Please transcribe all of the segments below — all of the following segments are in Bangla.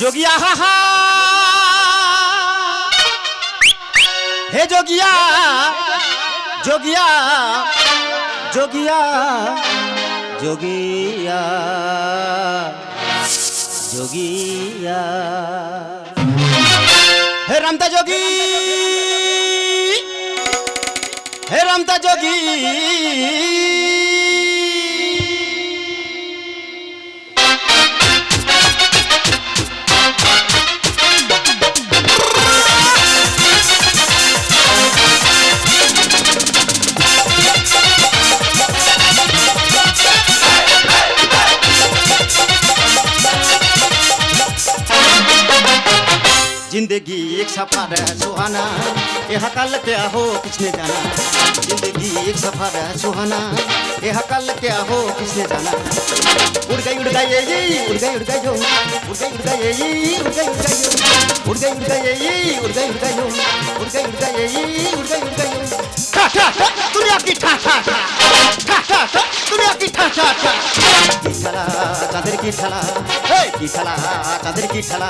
যোগিয়া হা হা হে যোগিয়া যোগিয়া যোগিয়া যোগিয়া যোগিয়া। হে রামতা যোগী, হে রামতা যোগী। एक सफ़र है सुहाना यह कल क्या हो किसने जाना ज़िंदगी एक सफ़र है सुहाना यह कल क्या हो किसने जाना उड़ गई उड़ गई ये उड़ गई उड़ गई जो उड़ गई उड़ गई ये उड़ गई उड़ गई उड़ गई उड़ गई ये उड़ गई उड़ गई जो उड़ गई उड़ गई ये उड़ गई उड़ गई ठा ठा ठा दुनिया की ठा ठा ठा ठा ठा ठा दुनिया की ठा ठा ठा की ठला चादर की ठला কি খেলা তাদের কি খেলা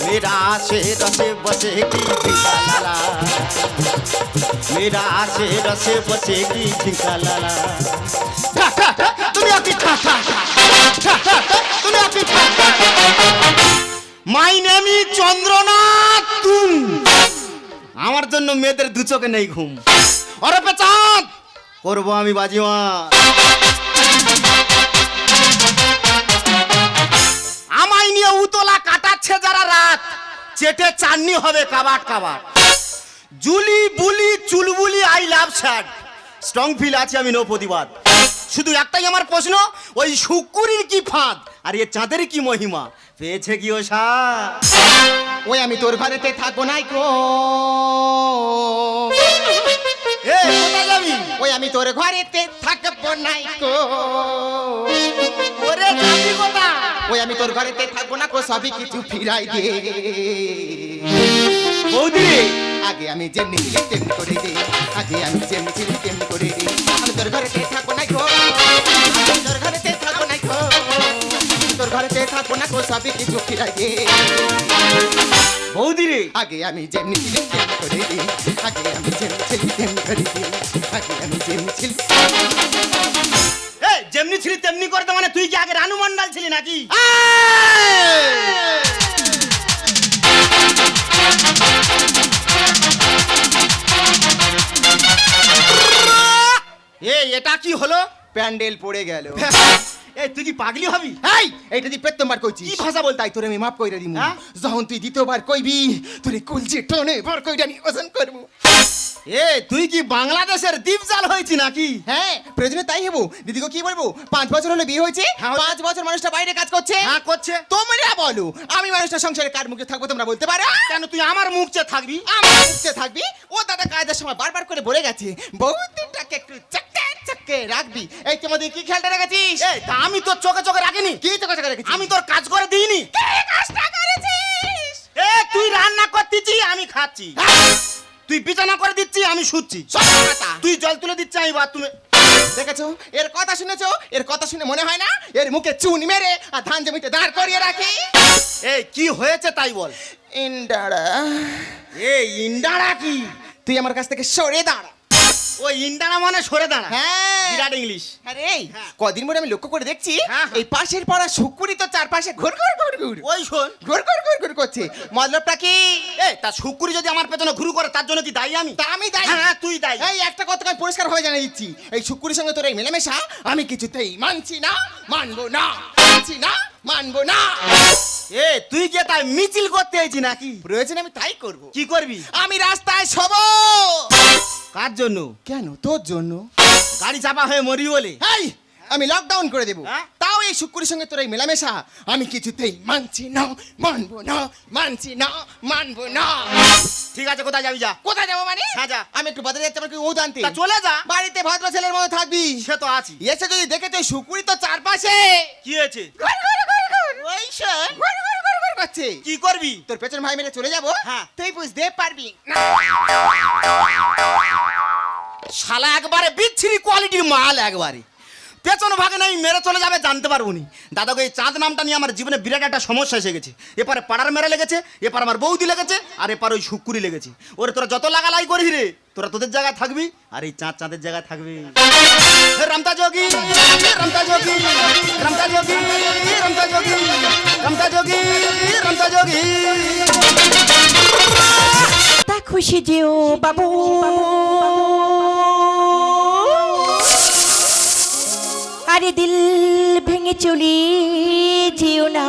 মেয়েরা আছে রসে বসে কি মেয়েরা আছে রসে বসে কি লালা তুমি আপনি তুমি আপনি মাই নেম চন্দ্রনাথ তুম আমার জন্য মেয়েদের দু চোখে নেই ঘুম অরে পেচাঁদ করব আমি বাজিমা রাত চেটে চাননি হবে কাবাট কাবাট জুলি বুলি চুলবুলি I love sad strong feel আছে আমি নো প্রতিবাদ শুধু একটাই আমার প্রশ্ন, ওই শুকুরির কি ফাঁদ, আর এ চাঁদের কি মহিমা? পেয়েছে কি ও সার ওই আমি তোর ঘরেতে থাকব নাই কোথায় যাবি? ওই আমি তোর ঘরেতে থাকব নাই গো। ওরে যাবি কোথা ওই আমি তোর ঘরেতে থাকব না গো সবই কিছু ফিরাই দে। বৌদি! আগে আমি যেমনি তেমনি করে দে আগে আমি যেমনি ছিলি তেমনি করে দে। আমি তোর ঘরেতে থাকব নাই গো তোর ঘরেতে থাকব নাই গো তোর ঘরেতে থাকব না গো সবই কিছু ফিরাই দে। বৌদি রে! আগে আমি যেমনি ছিলি তেমনি করে দে আগে আমি যেমনি ছিলি তেমনি করে দে আগে আমি যেমনি ছিলি যেমনি ছিলি তেমনি করতে মানে তুই কি আগে রানু মন্ডল ছিলি নাকি? এ এটা কি হলো? প্যান্ডেল পড়ে গেল। এই তুই কি পাগলি হবি? এই এইটা তুই প্রথমবার কইছিস। কি ভাষা বলতে? তাই তোরে আমি মাফ কইরা দিমু। হ্যাঁ? যখন তুই দ্বিতীয়বার কইবি তোরে কুলচে টনে ভর কইরা নি ওজন করব। এ তুই কি বাংলাদেশের দ্বীপজাল হয়েছি নাকি? হ্যাঁ প্রয়োজনে তাই হব। দিদিকে কি বলব? পাঁচ বছর হলে বিয়ে হয়েছে? হ্যাঁ। পাঁচ বছর মানুষটা বাইরে কাজ করছে? হ্যাঁ করছে। তোমরা বলো আমি মানুষটা সংসারে কার মুখে থাকব তোমরা বলতে পারো? কেন তুই আমার মুখ চেয়ে থাকবি? আমার মুখে থাকবি? ও দাদা কায়দার সময় বারবার করে বলে গেছে বহুদিনটাকে একটু চাক্কে চাক্কে রাখবি। এই তোমাদের কি খেয়ালটা রেখেছিস? আমি তোর চোখে চোখে রাখিনি। কি তো কথা রেখেছিস? আমি তোর কাজ করে দিইনি। কাজটা করেছিস? এ তুই রান্না করতেছি আমি খাচ্ছি। তুই বিছানা করে দিচ্ছি আমি শুচ্ছি। তুই জল তুলে দিচ্ছি আমি বাথরুমে। দেখেছ? এর কথা শুনেছো? এর কথা শুনে মনে হয় না? এর মুখে চুন মেরে আর ধান জমিতে দাঁড় করিয়ে রাখি? এই কি হয়েছে তাই বল। ইন্ডারা এই ইন্ডারা কি? তুই আমার কাছ থেকে সরে দাঁড়া। ওই ইন্ডারা মানে সরে দাঁড়া। হ্যাঁ। বিরাট ইংলিশ। আরে হ্যাঁ। কদিন পরে আমি লক্ষ্য করে দেখছি হ্যাঁ। এই পাশের পাড়া শুকুরি তো চারপাশে ঘুর ঘুর ঘুর ঘুর। ওই শোন। ঘুর ঘুর ঘুর ঘুর করছে। মতলবটা কি? এ তা শুকুরি যদি আমার পেছনে ঘুরু করে তার জন্য কি দায়ী আমি? তা আমি দায়ী। হ্যাঁ তুই দায়ী। এই একটা কথা আমি পরিষ্কার হয়ে জানিয়ে দিচ্ছি। এই শুকুরির সঙ্গে তোর এই মেলামেশা আমি কিছুতেই মানছি না মানবো না মানছি না মানবো না। এ তুই কি তাই মিছিল করতে নাকি? প্রয়োজন আমি তাই করব। কি করবি? আমি রাস্তায় শোব। কার জন্য? কেন? তোর জন্য? গাড়ি চাপা হয়ে মরি বলে। এই আমি লকডাউন করে দেবো। হ্যাঁ? তাও এই শুক্রের সঙ্গে তোর এই মেলামেশা? আমি কিছুতেই মানছি না মানবো না মানছি না মানবো না। ঠিক আছে কোথায় যাবি যা? কোথায় যাব মানে? হ্যাঁ, যা। আমি একটু বাজারে যাচ্ছি আমাকে ও জানতে। তা চলে যা। বাড়িতে ভদ্র ছেলের মতো থাকবি। সে তো আছি। এসে যদি দেখে তুই শুকুরি তো চারপাশে। কি হয়েছে? ওই শোন করছে কি করবি? তোর পেছন ভাই মেরে চলে যাব? হ্যাঁ। তুই বুঝতে পারবি। না শালা একবারে বিচ্ছিরি কোয়ালিটির মাল একবারে। পেছন ভাগে নাই, মেরে চলে যাবে, জানতে পারব নি। দাদাকে এই চাঁদ নামটা নিয়ে আমার জীবনে বিরাট একটা সমস্যা এসে গেছে। এপারে পাড়ার মেরে লেগেছে, এপার আমার বৌদি লেগেছে, আর এপার ওই শুকুরি লেগেছে। ওরে, তোরা যত লাগালাই করি রে, তোরা তোদের জায়গায় থাকবি, আর এই চাঁদ চাঁদের জায়গায় থাকবি। রামতা যোগী রামতা যোগী রামতা যোগী রামতা যোগী রামতা যোগী রামতা যোগী। তা খুশি যেও বাবু। আরে দিল ভেঙে চলে, যেও না।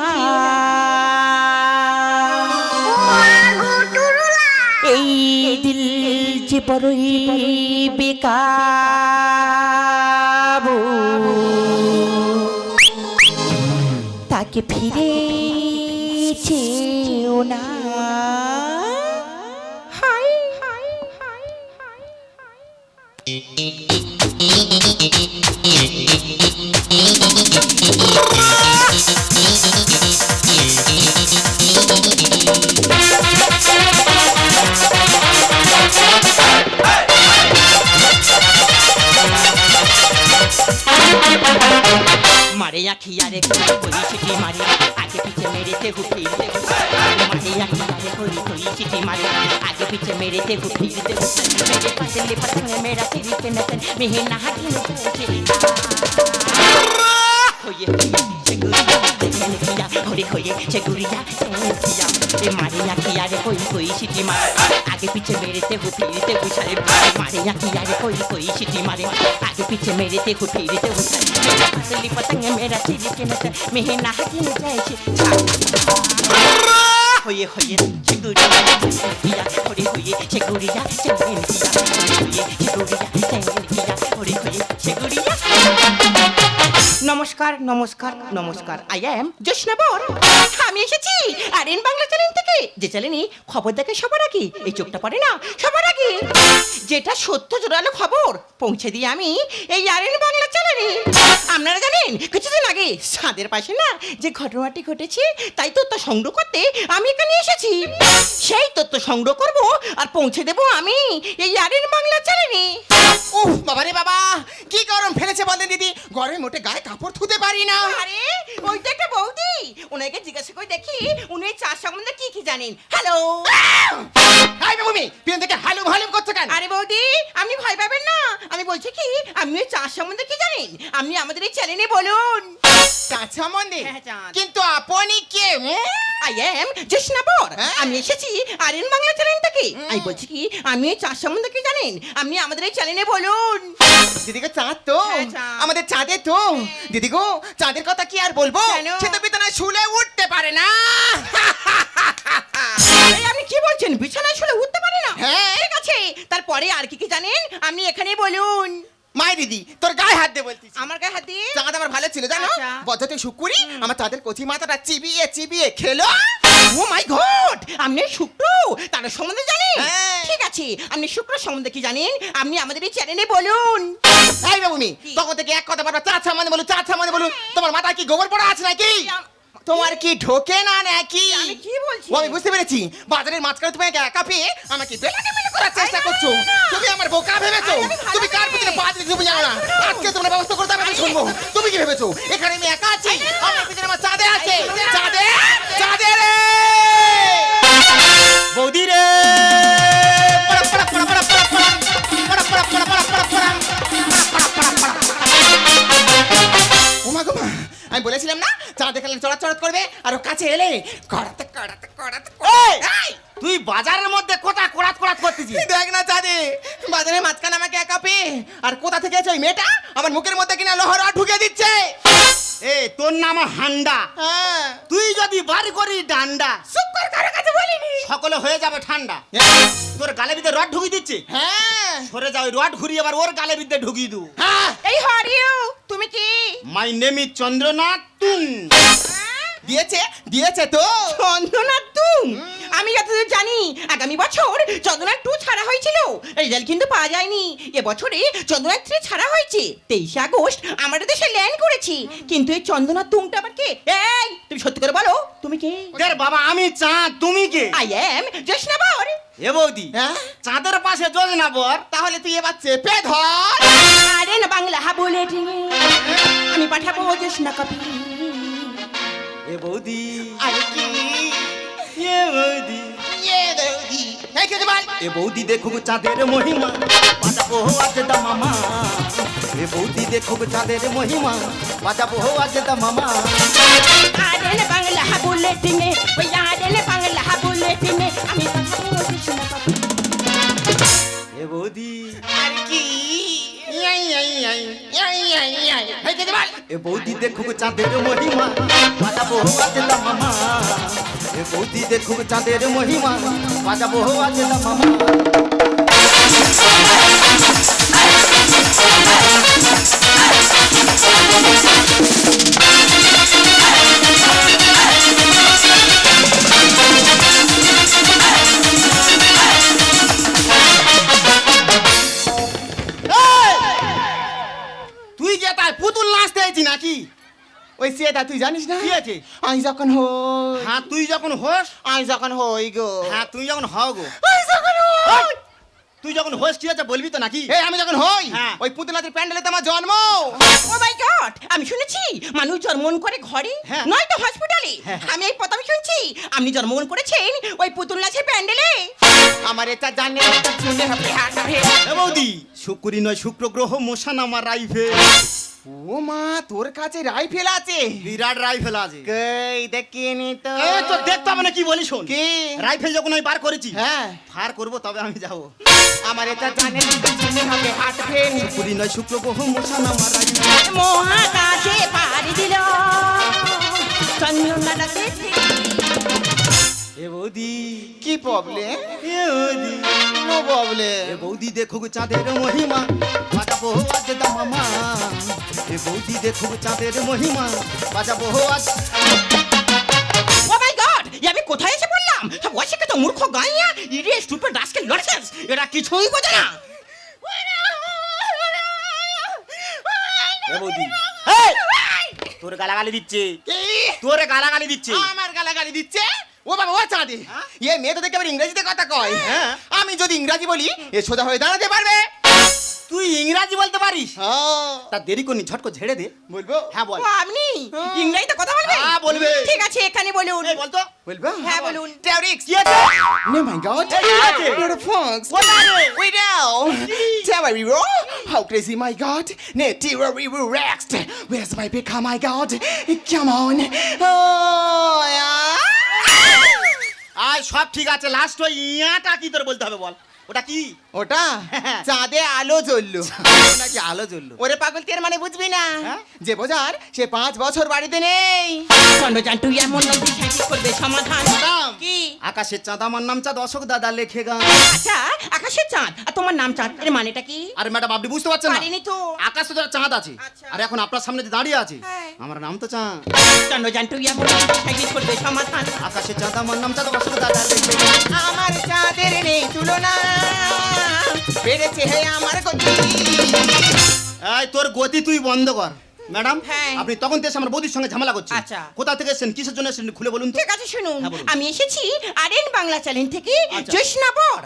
এই দিল যে বড়ই বেকাবু। তাকে ফিরে চেও না। फिर देखो आगे मारे मारे आगे पीछे मेरे देखो फिर देखो मेरे पतले पतंग मेरा सिर पे नतन मेरे नहा की नतन चली ये ये ये न होये seguridad energía होरे होये seguridad energía ए मारे आखियारे कोई कोई सिटी मारे आगे पीछे मेरेते हुफिरते हुसारे मारे आखियारे कोई कोई सिटी मारे आगे पीछे मेरेते हुफिरते हुसारे मेरा पतली पतंग मेरा सिरी के नतन मिहे नहाटी न जाए होये होये seguridad energía होरे होये seguridad energía होरे होये seguridad energía होरे होये seguridad নমস্কার নমস্কার নমস্কার। আই এম জোসনাবর আমি এসেছি। আর এন বাংলা চ্যানেল থেকে যে চ্যানেলে খবর দেখে সবার আগে, এই চোখটা পড়ে না, সবার আগে, যেটা সত্য জোরালো খবর, পৌঁছে দিই আমি এই আর এন বাংলা চ্যানেলে আপনারা জানেন, কিছুদিন আগে সাদের পাশে না যে ঘটনাটি ঘটেছে, তাই তথ্য সংগ্রহ করতে আমি এখানে এসেছি। সেই তথ্য সংগ্রহ করব আর পৌঁছে দেব আমি এই আর এন বাংলা চ্যানেলে উফ বাবা রে বাবা, কি গরম ফেলেছে বলেন দিদি। গরমে মোটে গায়ে কাপড় ধুতে পারি না। আরে ওই তো একটা বৌদি। ওনাকে জিজ্ঞাসা করে দেখি উনি চাষ সম্বন্ধে কি কি জানেন। হ্যালো। হাই বাবুমি পিয়ন থেকে হালুম হালুম করছ কেন? আরে বৌদি আপনি ভয় পাবেন না। আমি বলছি কি আপনি ওই সম্বন্ধে কি জানেন? আপনি আমাদের এই চ্যানেলে বলুন। কাঁচা মন্দির হ্যাঁ, কিন্তু আপনি কে আই এম হ্যাঁ? আমি এসেছি আরএন বাংলা চ্যানেল থেকে। আমি বলছি কি এই চাষ সম্বন্ধে কি জানেন? আপনি আমাদের এই চ্যানেলে বলুন। চাঁদ তো। হ্যাঁ, চাঁদ। আমাদের চাঁদের গো দিদিগো চাঁদের কথা কি আর বলব? সে তো বিছানায় শুলে উঠতে পারে না। আপনি কি বলছেন? বিছানায় শুলে উঠতে পারে না? হ্যাঁ। ঠিক আছে তারপরে আর কি কি জানেন? আপনি এখানে বলুন। মাই দিদি তোর গায়ে হাত দে বলতিস আমার গায়ে হাত দিয়ে? চাঁদ আমার ভালো ছিল জানো? আচ্ছা। শুকুরি আমার চাঁদের কচি মাথাটা চিবিয়ে চিবিয়ে খেলো। Oh my God! আপনি শুক্র তার সম্বন্ধে জানেন? হ্যাঁ। ঠিক আছে আপনি শুক্র সম্বন্ধে কি জানেন? আপনি আমাদের এই চ্যানেলে বলুন। এই বাবুমি? তখন থেকে এক কথা বারবার চাচা মানে বলো চাচা মানে বলো তোমার মাথায় কি গোবর পড়া আছে নাকি? তোমার কি ঢোকে না নাকি? আমি কি বলছি? আমি বুঝতে পেরেছি। বাজারের মাঝখানে তুমি একা একা পেয়ে আমাকে বেলা করার চেষ্টা করছ? তুমি আমার বোকা ভেবেছো? তুমি কার। পিছনে পা দিতে তুমি জানো না? আজকে তোমার ব্যবস্থা করতে আমি শুনব। তুমি কি ভেবেছো? এখানে আমি একা আছি। আমার পিছনে আমার চাঁদে আছে। চাঁদে চাঁদে রে! বৌদি রে! আমি বলেছিলাম না চাঁদ দেখালে চড়াত চড়াত করবে আর কাছে এলে কড়াতে কড়াতে কড়াতে! তুই বাজারের মধ্যে কোথা কোড়াত কোড়াত করতেছিস? দেখ না চাঁদে বাজারে মাঝখানে আমাকে একা পেয়ে আর কোথা থেকে আছে ওই মেয়েটা আমার মুখের মধ্যে কিনা লোহার ঢুকে দিচ্ছে? এ তোর নাম হান্ডা। হ্যাঁ। তুই যদি বার করি ডান্ডা শুক্র কারও কাছে বলিনি। সকলে হয়ে যাবে ঠান্ডা। তোর গালে বিদ্যে রড ঢুকিয়ে দিচ্ছে? হ্যাঁ। সরে যাও রড ঘুরিয়ে আবার ওর গালে বিদ্যে ঢুকিয়ে দু হ্যাঁ। এই হরিও তুমি কি? মাই নেম ইজ চন্দ্রনাথ তুন। দিয়েছে দিয়েছে তো। চন্দনা তুম আমি যতদূর জানি আগামী বছর চন্দনা টু ছাড়া হয়েছিল। রেজাল্ট কিন্তু পাওয়া যায়নি। এবছরে চন্দনা থ্রি ছাড়া হয়েছে। তেইশে আগস্ট আমাদের দেশে ল্যান্ড করেছি। কিন্তু এই চন্দনা তুমটা আবার কে? এই তুমি সত্যি করে বলো তুমি কে? বাবা আমি চাঁদ তুমি কে? আই এম জেসনাবর এ বৌদি হ্যাঁ? চাঁদের পাশে যোজনা বর তাহলে তুই এবার চেপে ধর। আরে না বাংলা বলে আমি পাঠাবো জোসনা কপি এ বৌদি। আরে কি? এ বৌদি। ইয়ে বৌদি। এই কে বল এ বৌদি দেখুক চাঁদের মহিমা। বাজাবো আজ দা মামা। এ বৌদি দেখুক চাঁদের মহিমা। বাজাবো আজ দা মামা। আরে বাংলা বুলেটিনে ওই এ বৌদি দেখুক চাঁদের মহিমা বাজাবো আজ মামা। এ বৌদি দেখুক চাঁদের মহিমা বাজাবো আজ মামা। তুই ওই সেটা তুই জানিস না? কি আছে? আমি যখন হই। হ্যাঁ তুই যখন হোস? আমি যখন হই গো। হ্যাঁ তুই যখন হও গো। আমি যখন হই। তুই যখন হোস কি আছে বলবি তো নাকি? এই আমি যখন হই হ্যাঁ। ওই পুতুল প্যান্ডেলে তো আমার জন্ম। ও মাই গড আমি শুনেছি মানুষ জন্মগ্রহণ করে ঘরে হ্যাঁ। নয়তো হসপিটালে হ্যাঁ। আমি এই প্রথম শুনছি আপনি জন্মগ্রহণ করেছেন ওই পুতুল নাচের প্যান্ডেলে। আমার এটা জানে শুনে বৌদি শুক্রি নয় শুক্র গ্রহ মশান আমার রাইফেল ও মা তোর কাছে রাইফেল আছে। বিরাট রাইফেল আছে। কই দেখিনি তো। এ তো দেখতে হবে না কি বলি শোন। কি? রাইফেল যখন আমি বার করেছি হ্যাঁ। ফার করব তবে আমি যাব। আমার এটা জানে শুনে হবে হাঁটা হে শুক্রি নয় শুক্র গ্রহ মশান আমার রাইফেল মহাকাশে পাড়ি দিল। চন্দ্রনাথে এ বৌদি। কি প্রবলেম এ বৌদি। নো প্রবলেম এ বৌদি দেখুক চাঁদের মহিমা। বাজাবো আজ দা মামা। এ বৌদি দেখুক চাঁদের মহিমা। বাজাবো আজ ও মাই গড আমি কোথায় এসে পড়লাম? সব অশিক্ষিত মূর্খ গাইয়া ইরে স্টুপিড রাস্কেল লড়ছেন এরা কিছুই বোঝে না। এ বৌদি। তোর গালাগালি দিচ্ছে। কি? তোরে গালাগালি দিচ্ছে। আমার গালাগালি দিচ্ছে? ও বাবা ও চাঁদে। এ মেয়ে তো দেখে আবার ইংরেজিতে কথা কয়। হ্যাঁ। আমি যদি ইংরাজি বলি এ সোজা হয়ে দাঁড়াতে পারবে। তুই ইংরাজি বলতে পারিস হ্যাঁ তা দেরি করনি ঝটকো ঝেড়ে দে বলব হ্যাঁ বল ও আপনি ইংরেজিতে কথা বলবেন হ্যাঁ, বলবে। ঠিক আছে এখানে বলুন এই বলতো বলব হ্যাঁ বলুন টেরিক্স কি আছে my God. Hey, what? A fox. কোথায়? We know. Terry roll. How crazy, my God. Ne, Terry relaxed. Where's my pick? Oh, my God. Come on. Oh, yeah. আয় সব ঠিক আছে লাস্ট ওই ইয়াটা কি তোর বলতে হবে বল ওটা কি? ওটা চাঁদে আলো জ্বললো। নাকি আলো জ্বললো? ওরে পাগল তের মানে বুঝবি না? হ্যাঁ? যে বোঝার সে পাঁচ বছর বাড়িতে নেই। এমন নদী করবে সমাধান। কি? আকাশের চাঁদ আমার নাম চাঁদ অশোক দাদা লেখে গান। আচ্ছা আকাশের চাঁদ? আর তোমার নাম চাঁদ এর মানেটা কি? আরে ম্যাডাম আপনি বুঝতে পারছেন না। পারিনি তো। আকাশে তো চাঁদ আছে। আচ্ছা। আর এখন আপনার সামনে যে দাঁড়িয়ে আছে হ্যাঁ। আমার নাম তো চাঁদ। চন্দ্রযানটু এমন নদী করবে সমাধান। আকাশের চাঁদ আমার নাম চাঁদ অশোক দাদা লেখে আমার চাঁদের নেই তুলনা। বেড়েছে হে আমার গতি এই তোর গতি তুই বন্ধ কর ম্যাডাম হ্যাঁ। আপনি তখন থেকে আমার বৌদির সঙ্গে ঝামেলা করছেন আচ্ছা। কোথা থেকে এসেছেন কিসের জন্য এসেছেন খুলে বলুন তো ঠিক আছে শুনুন হ্যাঁ, বলুন। আমি এসেছি আরএন বাংলা চ্যানেল থেকে আচ্ছা।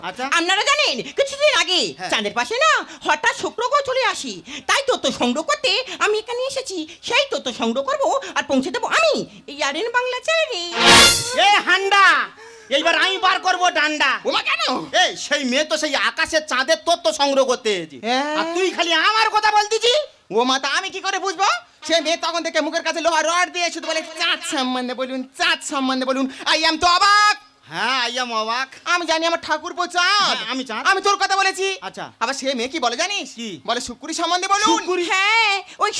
আচ্ছা। আপনারা জানেন কিছুদিন আগে হ্যাঁ। চাঁদের পাশে না হঠাৎ শুক্র গ্রহ চলে আসি তাই তথ্য সংগ্রহ করতে আমি এখানে এসেছি সেই তথ্য সংগ্রহ করব আর পৌঁছে দেবো আমি এই আরএন বাংলা চ্যানেলে এই হান্ডা এইবার আমি বার করব ডান্ডা। ওমা কেন? এই সেই মেয়ে তো সেই আকাশের চাঁদের তত্ত্ব সংগ্রহ করতে এসেছি। হ্যাঁ। আর তুই খালি আমার কথা বলতেছি? ও মাতা আমি কি করে বুঝব? সে মেয়ে তখন থেকে মুখের কাছে লোহা রড দিয়ে শুধু বলে চাঁদ সম্বন্ধে বলুন চাঁদ সম্বন্ধে বলুন। আই এম তো অবাক। হ্যাঁ অবাক আমি জানি আমার ঠাকুর চাঁদ হ্যাঁ, আমি চাঁদ। আমি তোর কথা বলেছি। আচ্ছা। আবার সে মেয়ে কি বলে জানিস? কি? বলে শুকুরি সম্বন্ধে বলুন? হ্যাঁ ওই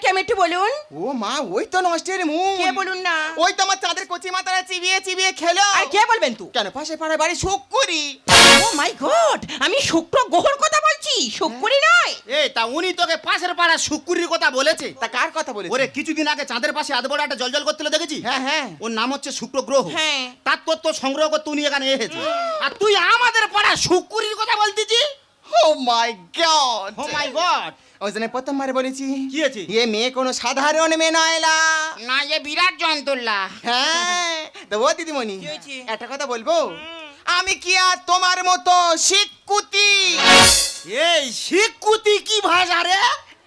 কি আমি একটু বলুন। ও মা ওই তো নষ্টের মুখ কে বলুন না? ওই তো আমার চাঁদের কচি মাতারা চিবিয়ে চিবিয়ে খেলো। আর কে বলবেন তো? কেন পাশে পাড়ায় বাড়ি শুকুরি ও মাই গড আমি শুক্র গ্রহর কথা বলছি শুক্রই নয়। এই তা উনি তোকে পাশের পাড়া শুকুরির কথা বলেছে? তা কার কথা বলে ওরে কিছুদিন আগে চাঁদের পাশে এত বড় একটা জলজল করতে দেখেছি হ্যাঁ হ্যাঁ। ওর নাম হচ্ছে শুক্র গ্রহ হ্যাঁ। তার তত্ত্ব সংগ্রহ করতে উনি এখানে এসেছে আর তুই আমাদের পাড়া শুকুরির কথা বলতেছি ও my god O my god ওই জন্য প্রথমবার বলেছি। কি হয়েছে? এ মেয়ে কোনো সাধারণ মেয়ে নয় লা। না এ বিরাট যন্ত্রলা হ্যাঁ তো ও দিদিমণি একটা কথা বলব? আমি কি আর তোমার মতো শিক্ষুতি? এই শিক্ষুতি কি ভাষা রে?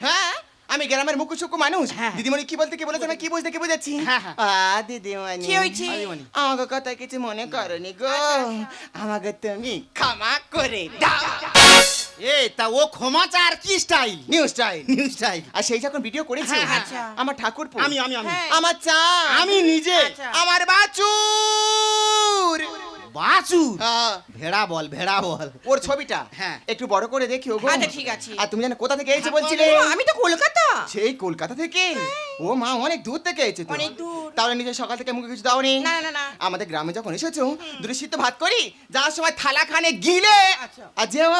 হ্যাঁ আমি গ্রামের মুখ্য সুখ্য মানুষ। হ্যাঁ। দিদিমণি কি বলতে কি বলেছে আমি কি বুঝতে কি বুঝেছি হ্যাঁ, হ্যাঁ। আ দিদিমণি। কি হয়েছে? আমাকে কথা কিছু মনে করনি গো। আমাকে তুমি ক্ষমা করে দাও। এই তা ও ক্ষমা চার কি style new style new style আর সেই যখন ভিডিও করেছে। আচ্ছা। আমার ঠাকুর আমি আমি আমি। আমার চা আমি নিজে। আচ্ছা। আমার বাচুর বাচু হ্যাঁ, ভেড়া বল ভেড়া বল। ওর ছবিটা? হ্যাঁ। একটু বড় করে দেখি গো। আচ্ছা, ঠিক আছে। আর তুমি জানো কোথা থেকে এসেছে বলছিলে? আমি তো কলকাতা। সেই কলকাতা থেকে? ও মা অনেক দূর থেকে এসেছে। তো অনেক দূর। তাহলে নিজে সকাল থেকে মুখে কিছু দাওনি? না, না, না। আমাদের গ্রামে যখন এসেছ দুটো সিদ্ধ ভাত করি যাওয়ার সময় থালা খানে গিলে। আচ্ছা। আর যেও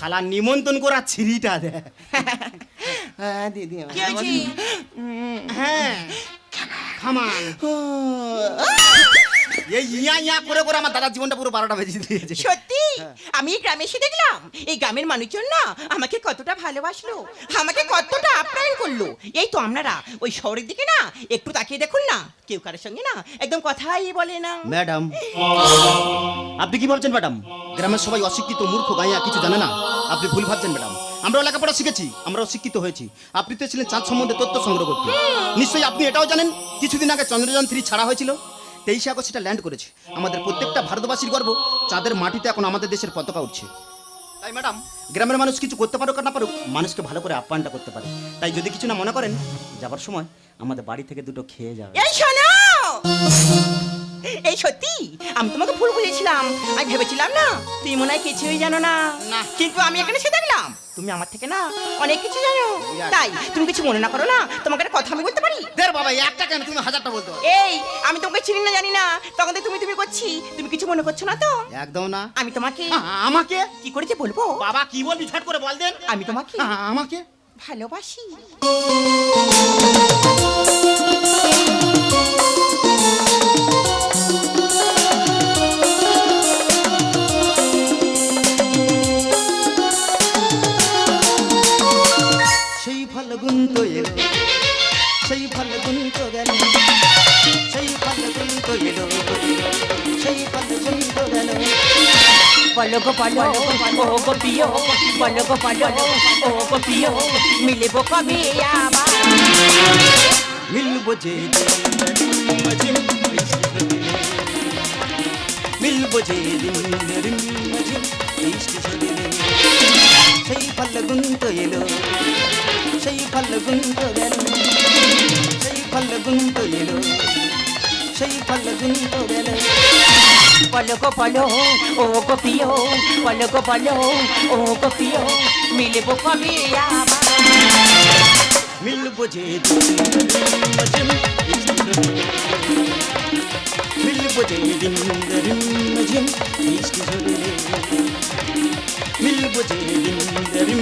শালা নিমন্ত্রণ করা ছিরিটা দে। হ্যাঁ দিদি হ্যাঁ। খামান এই ইয়া ইয়া করে করে আমার দাদার জীবনটা পুরো বারোটা বেজে দিয়েছে। সত্যি? আমি এই গ্রামে এসে দেখলাম এই গ্রামের মানুষজন না আমাকে কতটা ভালোবাসলো আমাকে কতটা আপ্যায়ন করল। এই তো আপনারা ওই শহরের দিকে না একটু তাকিয়ে দেখুন না কেউ কারোর সঙ্গে না একদম কথাই বলে না। ম্যাডাম। আপনি কি ভাবছেন ম্যাডাম? গ্রামের সবাই অশিক্ষিত মূর্খ গাইয়া কিছু জানে না। আপনি ভুল ভাবছেন ম্যাডাম। আমরাও লেখাপড়া শিখেছি আমরাও শিক্ষিত হয়েছি। আপনি তো ছিলেন চাঁদ সম্বন্ধে তথ্য সংগ্রহ করতে। নিশ্চয়ই আপনি এটাও জানেন কিছুদিন আগে চন্দ্রযান থ্রি ছাড়া হয়েছিল? তেইশে আগস্ট সেটা ল্যান্ড করেছে। আমাদের প্রত্যেকটা ভারতবাসীর গর্ব চাঁদের মাটিতে এখন আমাদের দেশের পতাকা উঠছে। তাই ম্যাডাম গ্রামের মানুষ কিছু করতে পারুক আর না পারুক মানুষকে ভালো করে আপ্যায়নটা করতে পারে। তাই যদি কিছু না মনে করেন যাবার সময় আমাদের বাড়ি থেকে দুটো খেয়ে যাবে। এই শোনো! এই সত্যি? আমি তোমাকে ভুল বুঝেছিলাম। আমি ভেবেছিলাম না তুই মনে হয় কিছুই জানো না। কিন্তু আমি এখানে এসে দেখলাম তুমি আমার থেকে না অনেক কিছু জানো। তাই তুমি কিছু মনে না করো না তোমাকে একটা কথা আমি বলতে পারি? দের বাবা একটা কেন? তুমি হাজারটা বলতে এই আমি তোমাকে চিনি না জানি না। তখন তুমি তুমি করছি তুমি কিছু মনে করছ না তো? একদম না। আমি তোমাকে আমাকে? কি করেছে বলব? বাবা কি বলবি? ঝট করে বল দেন। আমি তোমাকে আমাকে? ভালোবাসি। বলো গো বলো ও গো পিও বলো গো বলো ও গো পিও মিলবো কবে আবার মিলবো যে দিন মজিম মিলবো যে দিন রিম মজিম বৃষ্টি ঝরিলে সেই ফাল্গুন তো এলো সেই ফাল্গুন তো গেল সেই ফাল্গুন তো এলো সেই ফাল্গুন তো গেল বলো গো বলো ও গো পিও বলো গো বলো ও গো পিও মিলবো কবে আবার মিলবো যে দিন রিম মজিম বৃষ্টি ঝরিলে মিলবো যে দিন